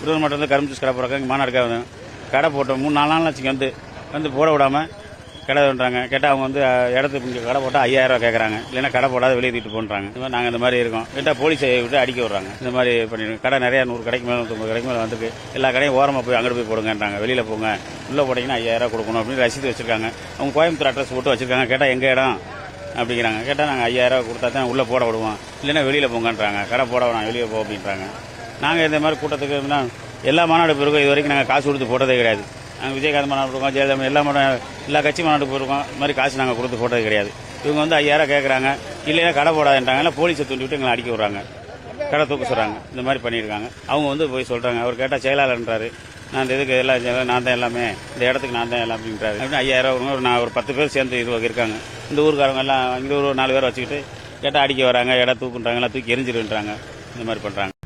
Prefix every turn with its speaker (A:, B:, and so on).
A: விருதுநகர் மாவட்டம் வந்து கரும்பு ஜூஸ் கடை போடுறாங்க இங்கே மாநாடு கடை கடை போட்டோம். மூணு நாலு நாள் வச்சுங்க வந்து வந்து போட விடாமல் கடை பண்ணுறாங்க கேட்டால் அவங்க வந்து இடத்துக்கு இங்கே கடை போட்டால் ஐயாயிரம் ரூபா கேட்குறாங்க இல்லைன்னா கடை போடாத வெளியே தூக்கிட்டு போன்றாங்க. இந்த மாதிரி நாங்கள் இந்த மாதிரி இருக்கோம். கேட்டால் போலீஸை விட்டு அடிக்க விடுறாங்க. இந்த மாதிரி பண்ணிருக்கோம் கடை நிறையா நூறு கடைக்கு மேலே நூற்றம்பது கடைக்கு மேலே வந்துருக்கு. எல்லா கடையும் ஓரமாக போய் அங்கிட்டு போய் போடுங்கன்றாங்க. வெளியில் போங்க. உள்ளே போட்டிங்கன்னா ஐயாயிரம் ரூபா கொடுக்கணும் அப்படின்னு ரசீது வச்சுருக்காங்க. அவங்க கோயம்புத்தூர் அட்ரஸ் போட்டு வச்சிருக்காங்க. கேட்டால் எங்கள் இடம் அப்படிங்கிறாங்க. கேட்டால் நாங்கள் ஐயாயிரம் ரூபா கொடுத்தா தான் உள்ளே போட விடுவோம். இல்லைன்னா வெளியில் போங்கன்றாங்க. கடை போட வேணாம் வெளியே போ அப்படின்றாங்க. நாங்கள் இந்த மாதிரி கூட்டத்துக்கு எல்லா மாநாடு போயிருக்கோம். இது வரைக்கும் நாங்கள் காசு கொடுத்து போட்டதே கிடையாது. நாங்கள் விஜயகாந்த் மாநாடு போயிருக்கோம் ஜெயலலிதா எல்லா மாநாடு எல்லா கட்சி மாநாடு போயிருக்கோம். இந்த மாதிரி காசு நாங்கள் கொடுத்து போட்டது கிடையாது. இவங்க வந்து ஐயாயிரம் கேட்குறாங்க இல்லைன்னா கடை போடாதுன்றாங்க. இல்லை போலீஸை தூண்டி விட்டு எங்களை அடிக்க விட்றாங்க. கடை தூக்க சொல்கிறாங்க இந்த மாதிரி பண்ணியிருக்காங்க. அவங்க வந்து போய் சொல்கிறாங்க அவர் கேட்டால் செயலாளர்ன்றாரு. நான் இந்த இதுக்கு எல்லாம் நான் தான் எல்லாமே. இந்த இடத்துக்கு நான் தான் எல்லாம் அப்படின்றாரு. அப்படின்னு ஐயாயிரம் ரூபா ஒரு நான் ஒரு பத்து பேர் சேர்ந்து இது இருக்காங்க. இந்த ஊருக்காரங்க எல்லாம் இங்கே ஒரு நாலு பேர் வச்சுக்கிட்டு கேட்டால் அடிக்க வராங்க. இடம் தூக்குன்றாங்க. எல்லாம் தூக்கி எரிஞ்சிருன்றாங்க. இந்த மாதிரி பண்ணுறாங்க